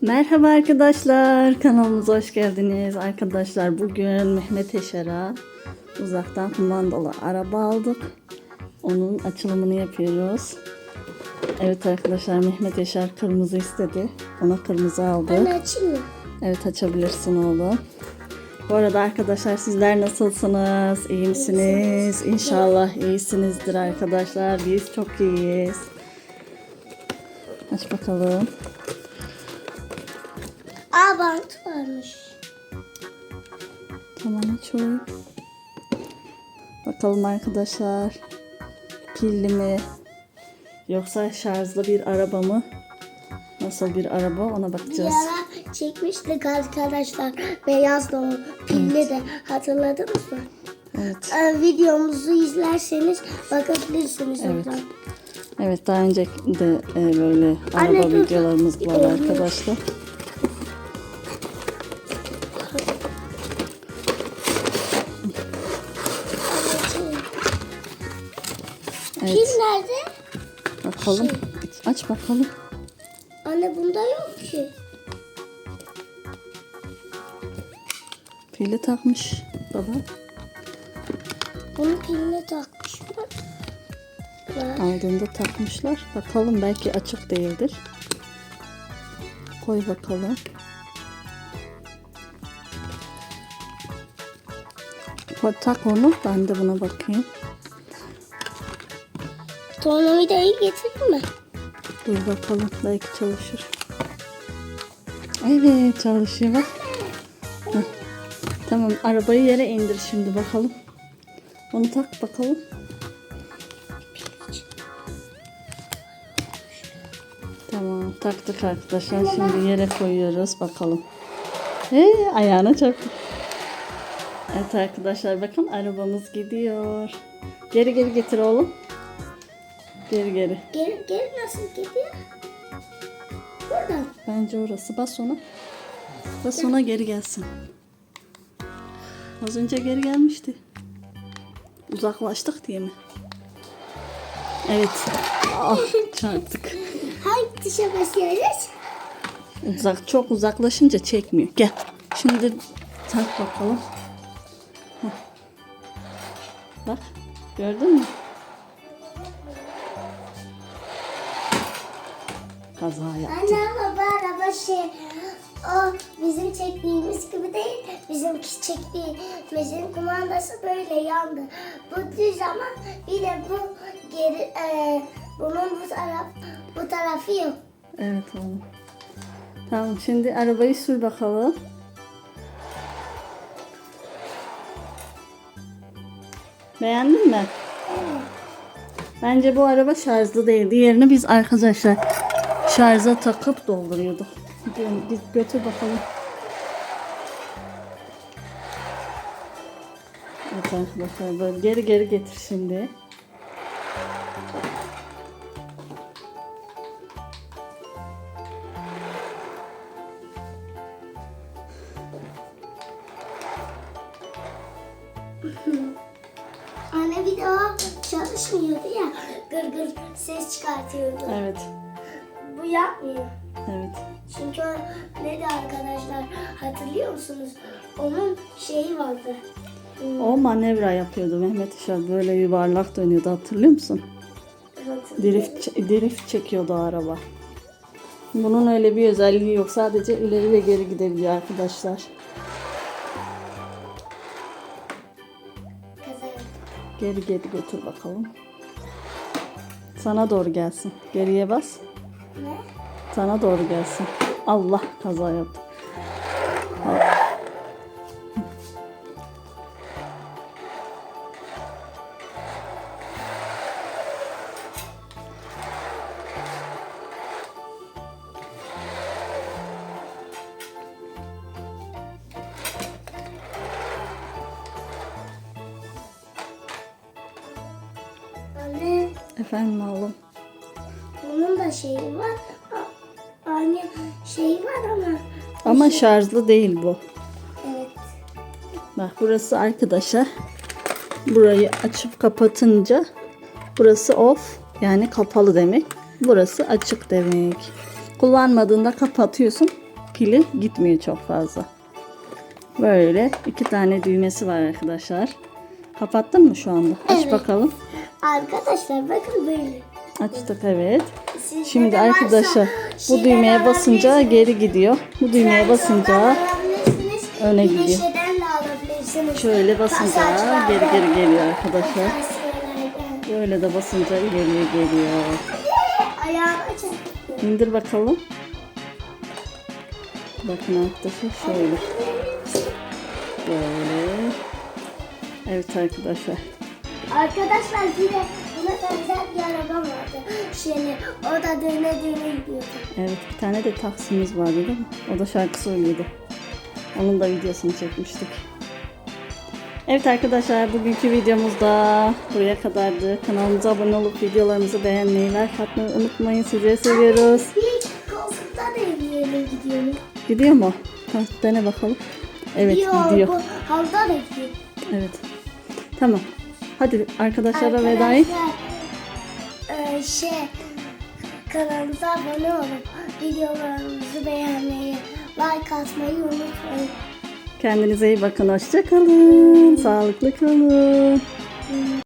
Merhaba arkadaşlar, kanalımıza hoş geldiniz. Arkadaşlar bugün Mehmet Eşer'a uzaktan kumandalı araba aldık. Onun açılımını yapıyoruz. Evet arkadaşlar Mehmet Eşer kırmızı istedi. Ona kırmızı aldık. Ben açayım mı? Evet açabilirsin oğlum. Bu arada arkadaşlar sizler nasılsınız? İyi misiniz? İnşallah iyisinizdir arkadaşlar. Biz çok iyiyiz. Aç bakalım. Aa bant varmış. Tamam açıyorum. Bakalım arkadaşlar. Pilli mi? Yoksa şarjlı bir araba mı? Nasıl bir araba ona Bir bakacağız. ara çekmiştik arkadaşlar. Beyaz da o pilli de hatırladınız mı? Evet. Ee, videomuzu izlerseniz bakabilirsiniz Evet. oradan. Evet daha önce de e, böyle Anne, araba dur. videolarımız var Olmuyor. arkadaşlar. Evet. Pil nerede? Bakalım. Aç bakalım. Anne bunda yok ki. Pili takmış baba. Bunun pilini takmış mı? Var. Aldığında takmışlar. Bakalım belki açık değildir. Koy bakalım. Koy, tak onu. Ben de buna bakayım. Tornavidayı getirdin mi? Dur bakalım. Belki çalışır. Evet çalışıyor bak. Tamam arabayı yere indir şimdi bakalım. Onu tak bakalım. Tamam taktık arkadaşlar. Şimdi yere koyuyoruz bakalım. Hey, ayağına çarptı. Evet arkadaşlar bakın arabamız gidiyor. Geri geri getir oğlum. Geri geri. Geri, geri nasıl gidiyor? Buradan. Bence orası. Bas ona. Bas ona geri gelsin. Az önce geri gelmişti. Uzaklaştık diye mi? Evet. Ah çarptık. Hangi tuşa basıyoruz? Uzak çok uzaklaşınca çekmiyor. Gel. Şimdi tak bakalım. Heh. Bak. Gördün mü? Kaza yaptı. Anne ama bu araba şey o bizim çektiğimiz gibi değil. Bizimki çektiğimizin kumandası böyle yandı. Bu düz ama bir de bu geri e, bunun bu taraf bu tarafı yok. Evet oğlum. Tamam şimdi arabayı sür bakalım. Beğendin mi? Bence bu araba şarjlı değil. Diğerini biz arkadaşlar şarja takıp dolduruyorduk. Git, götür bakalım. Evet arkadaşlar böyle geri geri getir şimdi. Anne bir o çalışmıyordu ya. Gır gır ses çıkartıyordu. Evet. Bu yapmıyor. Evet. Çünkü ne de arkadaşlar hatırlıyor musunuz? Onun şeyi vardı. Hmm, O manevra yapıyordu Mehmet İşar böyle yuvarlak dönüyordu hatırlıyor musun? Drift, drift çekiyordu araba. Bunun öyle bir özelliği yok. Sadece ileri ve geri gidebiliyor arkadaşlar. Geri geri götür bakalım. Sana doğru gelsin. Geriye bas. Ne? Sana doğru gelsin. Allah kaza yaptı. Anne Efendim oğlum. Bunun da şeyi var. A- Anne şeyi var ama. Ama şarjlı değil bu. Evet. Bak burası arkadaşlar. Burayı açıp kapatınca burası off yani kapalı demek. Burası açık demek. Kullanmadığında kapatıyorsun. Pili gitmiyor çok fazla. Böyle iki tane düğmesi var arkadaşlar. Kapattın mı şu anda? Aç Evet. bakalım. Arkadaşlar bakın böyle. Açtık evet. Şimdi arkadaşlar bu düğmeye basınca geri gidiyor. Bu düğmeye basınca öne gidiyor. şöyle basınca geri geri geliyor arkadaşlar. Böyle de basınca ileriye geliyor. İndir bakalım. Bakın arkadaşlar şöyle. Böyle. Evet arkadaşlar. Arkadaşlar bir buna benzer bir araba vardı. Şeyle o da döne döne gidiyordu. Evet bir tane de taksimiz vardı değil mi? O da şarkı söylüyordu. Onun da videosunu çekmiştik. Evet arkadaşlar bugünkü videomuzda buraya kadardı. Kanalımıza abone olup videolarımızı beğenmeyi, like atmayı unutmayın. Sizleri seviyoruz. Bir koltukta da evliyelim gidiyorum. Gidiyor mu? Ha, dene bakalım. Evet gidiyor. Bu havda da gidiyor. Evet. Tamam. Hadi arkadaşlara veda et. E, şey kanalımıza abone olup videolarımızı beğenmeyi, like atmayı unutmayın. Kendinize iyi bakın. Hoşça kalın. Sağlıklı kalın.